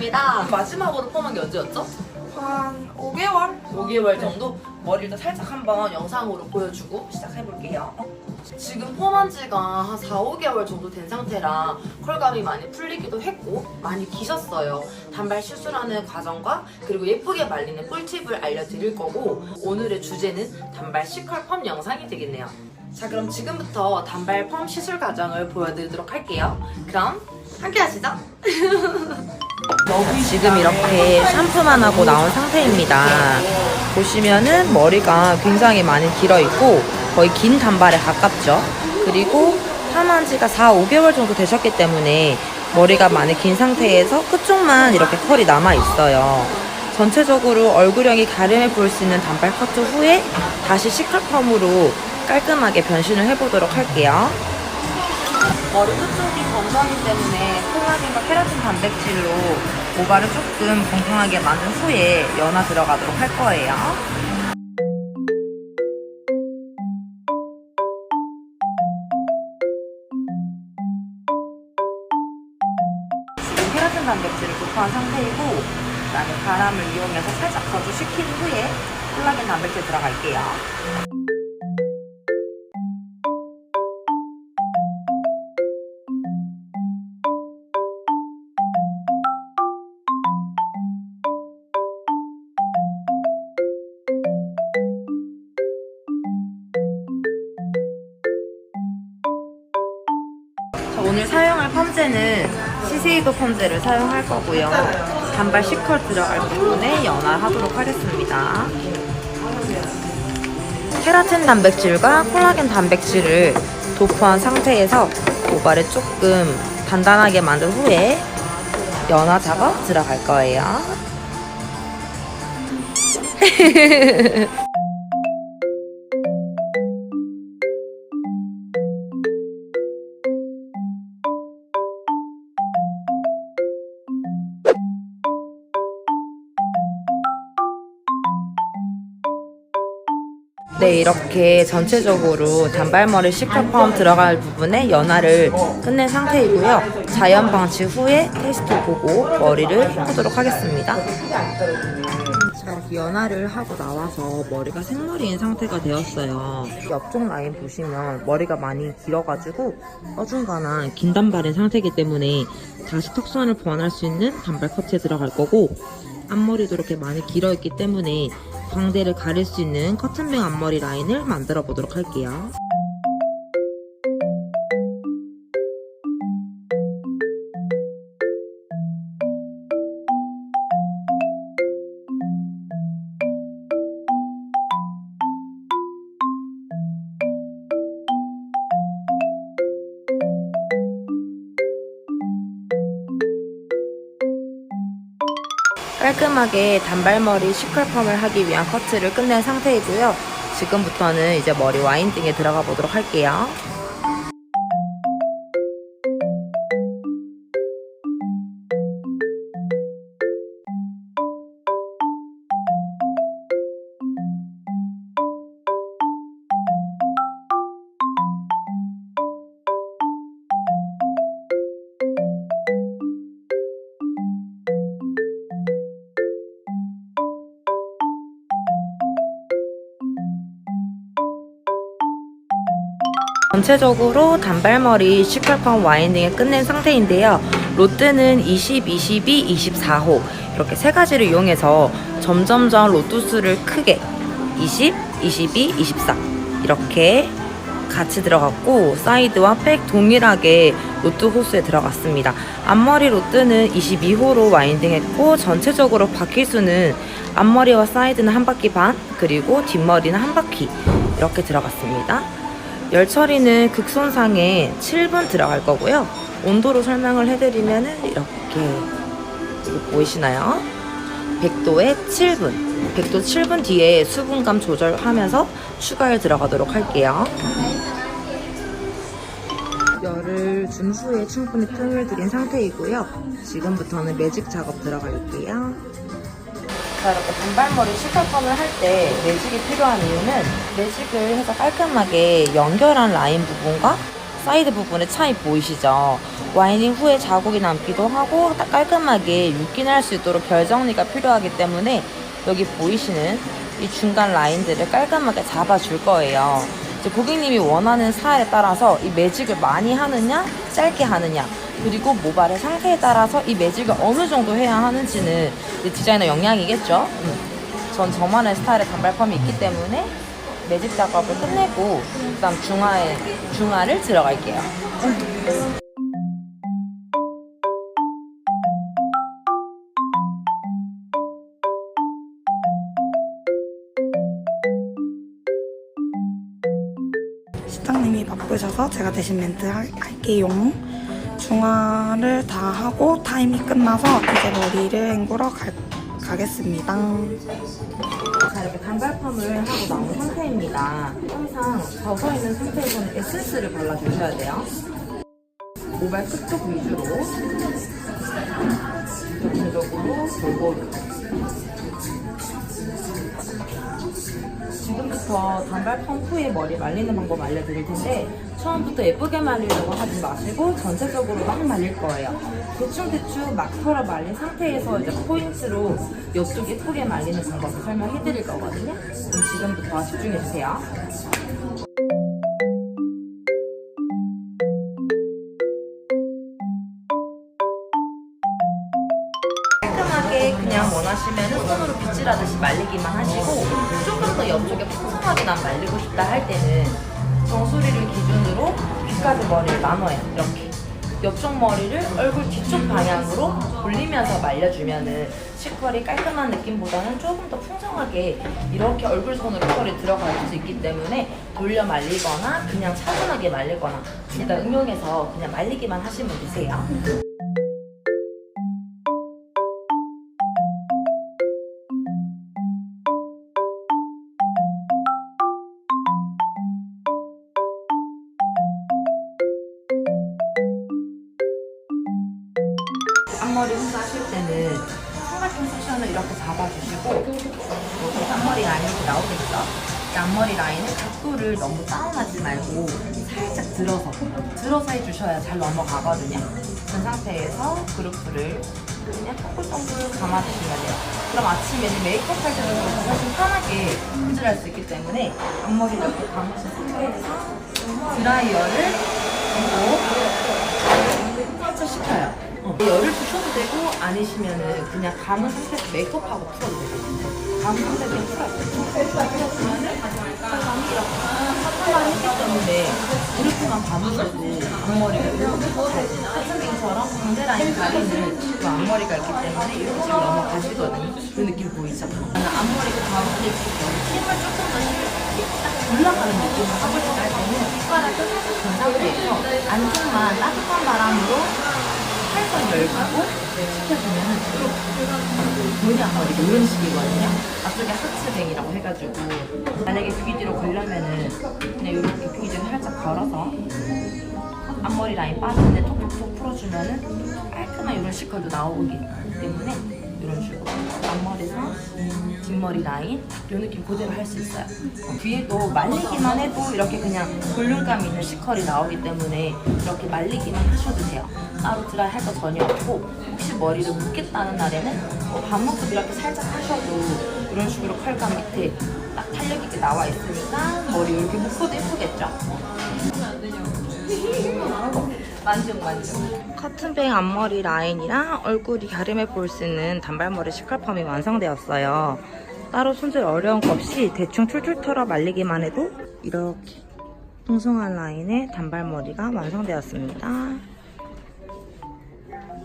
왔습니다. 마지막으로 펌한 게 언제였죠? 한 5개월? 5개월 정도 머리를 살짝 한번 영상으로 보여주고 시작해볼게요. 지금 펌한 지가 한 4, 5개월 정도 된 상태라 컬감이 많이 풀리기도 했고 많이 기셨어요. 단발 시술하는 과정과 그리고 예쁘게 말리는 꿀팁을 알려드릴 거고 오늘의 주제는 단발 시컬 펌 영상이 되겠네요. 자 그럼 지금부터 단발 펌 시술 과정을 보여드리도록 할게요. 그럼 함께 하시죠. 지금 이렇게 샴푸만 하고 나온 상태입니다. 보시면은 머리가 굉장히 많이 길어 있고 거의 긴 단발에 가깝죠. 그리고 팜한 지가 4, 5개월 정도 되셨기 때문에 머리가 많이 긴 상태에서 끝쪽만 이렇게 컬이 남아 있어요. 전체적으로 얼굴형이 가름해 보일 수 있는 단발 커트 후에 다시 시컬펌으로 깔끔하게 변신을 해보도록 할게요. 머리 끝쪽이 건성이기 때문에 콜라겐과 케라틴 단백질로 모발을 조금 건강하게 만든 후에 연화 들어가도록 할 거예요. 지금 케라틴 단백질을 도포한 상태이고 그다음에 바람을 이용해서 살짝 거주시킨 후에 콜라겐 단백질 들어갈게요. 오늘 사용할 펌제는 시세이도 펌제를 사용할 거고요. 단발 시컬 들어갈 부분에 연화하도록 하겠습니다. 케라틴 단백질과 콜라겐 단백질을 도포한 상태에서 모발을 조금 단단하게 만든 후에 연화 작업 들어갈 거예요. 네, 이렇게 전체적으로 단발머리 시컬펌 들어갈 부분에 연화를 끝낸 상태이고요. 자연 방치 후에 테스트 보고 머리를 해보도록 하겠습니다. 자, 연화를 하고 나와서 머리가 생머리인 상태가 되었어요. 옆쪽 라인 보시면 머리가 많이 길어가지고 어중간한 긴 단발인 상태이기 때문에 다시 턱선을 보완할 수 있는 단발 커트에 들어갈 거고 앞머리도 이렇게 많이 길어있기 때문에 광대를 가릴 수 있는 커튼뱅 앞머리 라인을 만들어 보도록 할게요. 깔끔하게 단발머리 시컬펌을 하기 위한 커트를 끝낸 상태이고요. 지금부터는 이제 머리 와인딩에 들어가 보도록 할게요. 전체적으로 단발머리 시컬펌 와인딩을 끝낸 상태인데요. 롯데는 20, 22, 24호 이렇게 세 가지를 이용해서 점점점 로또 수를 크게 20, 22, 24 이렇게 같이 들어갔고 사이드와 백 동일하게 로트 호스에 들어갔습니다. 앞머리 로트는 22호로 와인딩했고 전체적으로 바퀴 수는 앞머리와 사이드는 한 바퀴 반 그리고 뒷머리는 한 바퀴 이렇게 들어갔습니다. 열 처리는 극손상에 7분 들어갈 거고요. 온도로 설명을 해드리면 은 이렇게 보이시나요? 100도에 7분. 100도 7분 뒤에 수분감 조절하면서 추가열 들어가도록 할게요. 열을 준 후에 충분히 틈을 들인 상태이고요. 지금부터는 매직 작업 들어갈게요. 자, 이렇게 단발머리 시컬펌을 할 때 매직이 필요한 이유는 매직을 해서 깔끔하게 연결한 라인 부분과 사이드 부분에 차이 보이시죠? 와이닝 후에 자국이 남기도 하고 깔끔하게 윤기날 수 있도록 결 정리가 필요하기 때문에 여기 보이시는 이 중간 라인들을 깔끔하게 잡아줄 거예요. 고객님이 원하는 스타일에 따라서 이 매직을 많이 하느냐, 짧게 하느냐, 그리고 모발의 상태에 따라서 이 매직을 어느 정도 해야 하는지는 디자이너 역량이겠죠. 음. 전 저만의 스타일의 단발펌이 있기 때문에 매직 작업을 끝내고 그다음 중화에 중화를 들어갈게요. 시장님이 바쁘셔서 제가 대신 멘트 할- 할게요. 중화를 다 하고 타임이 끝나서 이제 머리를 헹구러 갈- 가겠습니다. 자 이렇게 단발펌을 하고 나온 상태입니다. 항상 젖어 있는 상태에서는 에센스를 발라주셔야 돼요. 모발 끝쪽 위주로 전체적으로 골고루. 지금부터 단발 펌 후에 머리 말리는 방법 알려드릴 텐데 처음부터 예쁘게 말리려고 하지 마시고 전체적으로 막 말릴 거예요. 대충대충 막 털어 말린 상태에서 이제 포인트로 옆쪽 예쁘게 말리는 방법을 설명해 드릴 거거든요. 그럼 지금부터 집중해 주세요. 깔끔하게 그냥 원하시면 손으로 빗질하듯이 말리기만 하시고 조금 더 옆쪽에 풍성하게 난 말리고 싶다 할 때는 정수리를 기준으로 귓가지 머리를 나눠요 이렇게 옆쪽 머리를 얼굴 뒤쪽 방향으로 돌리면서 말려주면은 치컬이 깔끔한 느낌보다는 조금 더 풍성하게 이렇게 얼굴 선으로 컬이 들어갈 수 있기 때문에 돌려 말리거나 그냥 차분하게 말리거나 일단 응용해서 그냥 말리기만 하시면 되세요. 앞머리 이렇게 나오겠죠? 이 앞머리 라인은 각도를 너무 다운하지 말고 살짝 들어서 들어서 해주셔야 잘 넘어가거든요. 그 상태에서 그루프를 그냥 동글동글 감아주시면 돼요. 그럼 아침에는 메이크업 할 때도 훨씬 편하게 손질할 수 있기 때문에 앞머리 이렇게 감으신 상태에서 드라이어를 하고 식혀요. 어. 열을 되고 아니시면은 그냥 감은 상태에서 메이크업하고 풀어도 되고 감은 상태에서 풀어요. 풀었으면은 감이 이렇게 했기 때문에 그렇게만 감으셔도 앞머리가 사탕빙처럼 광대 라인 가리는 그 앞머리가 있기 때문에 이렇게 지금 넘어가시거든요. 그 느낌 보이죠? 나는 앞머리가 때 힘을 조금 더 올라가는 느낌을 하고 할 때는 뒷바닥 끝까지 든 상태에서 안쪽만 따뜻한 바람으로 살짝 열고 식혀주면 본이 앞머리가 이런 식이거든요. 앞쪽에 하츠뱅이라고 해가지고 만약에 귀 뒤로 걸려면은 그냥 이렇게 귀 뒤로 살짝 걸어서 앞머리 라인 빠지는데 톡톡톡 풀어주면은 깔끔한 이런 시컬도 나오기 때문에 이런 식으로 앞머리랑 뒷머리 라인 이 느낌 그대로 할 수 있어요. 어, 뒤에도 말리기만 해도 이렇게 그냥 볼륨감 있는 시컬이 나오기 때문에 이렇게 말리기만 하셔도 돼요. 따로 드라이 할 거 전혀 없고 혹시 머리를 묶겠다는 날에는 뭐 반목도 이렇게 살짝 하셔도 이런 식으로 컬감 밑에 딱 탄력 있게 나와 있으니까 머리 이렇게 묶어도 예쁘겠죠? 만족 만족. 커튼뱅 앞머리 라인이랑 얼굴이 갸름해 보일 수 있는 단발머리 시컬펌이 완성되었어요. 따로 손질 어려운 거 없이 대충 툴툴 털어 말리기만 해도 이렇게 풍성한 라인의 단발머리가 완성되었습니다.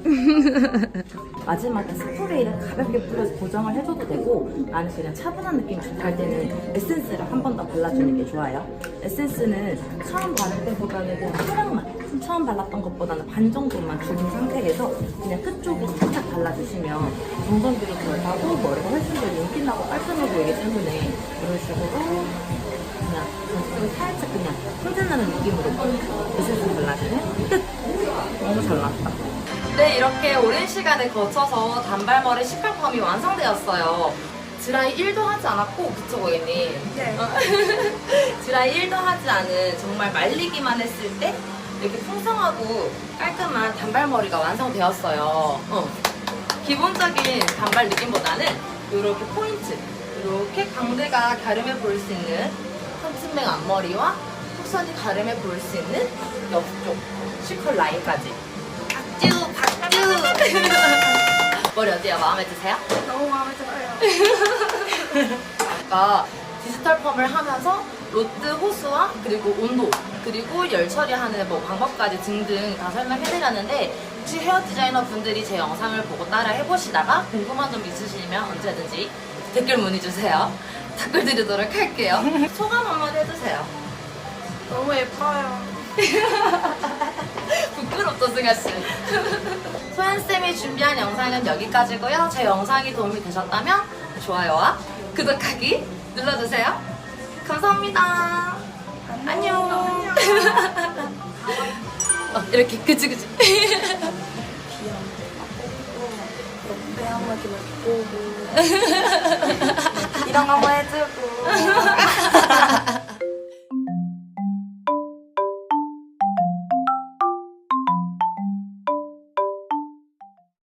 마지막에 스프레이를 가볍게 뿌려서 고정을 해줘도 되고 나는 그냥 차분한 느낌이 할 때는 에센스를 한 번 더 발라주는 게 좋아요. 에센스는 처음 바를 때 보다는 그냥 소량만 처음 발랐던 것보다는 반 정도만 줄인 상태에서 그냥 끝쪽에 살짝 발라주시면 정전기도 덜 나고 머리가 훨씬 더 윤기나고 깔끔해 보이기 때문에 이런 식으로 그냥 전체적으로 살짝 그냥 손질나는 느낌으로 에센스 발라주면 끝! 너무 잘 나왔다. 네, 이렇게 오랜 시간을 거쳐서 단발머리 시컬펌이 완성되었어요. 드라이 1도 하지 않았고, 그쵸, 고객님? 네. 드라이 1도 하지 않은 정말 말리기만 했을 때 이렇게 풍성하고 깔끔한 단발머리가 완성되었어요. 어. 기본적인 단발 느낌보다는 이렇게 포인트, 이렇게 광대가 갸름해 보일 수 있는 한층맹 앞머리와 턱선이 갸름해 보일 수 있는 옆쪽 시컬 라인까지. 박주, 박주! 머리 어때요? 마음에 드세요? 너무 마음에 들어요. 아까 디지털 펌을 하면서 로트 호수와 그리고 온도 그리고 열 처리하는 뭐 방법까지 등등 다 설명해드렸는데 혹시 헤어 디자이너 분들이 제 영상을 보고 따라 해보시다가 궁금한 점 있으시면 언제든지 댓글 문의 주세요. 답글 드리도록 할게요. 소감 한마디 해주세요. 너무 예뻐요. 부끄럽다 승아씨. 소연쌤이 준비한 영상은 여기까지고요. 제 영상이 도움이 되셨다면 좋아요와 구독하기 눌러주세요. 감사합니다. 안녕. 이렇게 그치 그치. 내 한번 이렇게 꼬고 이런 거 한번 해주고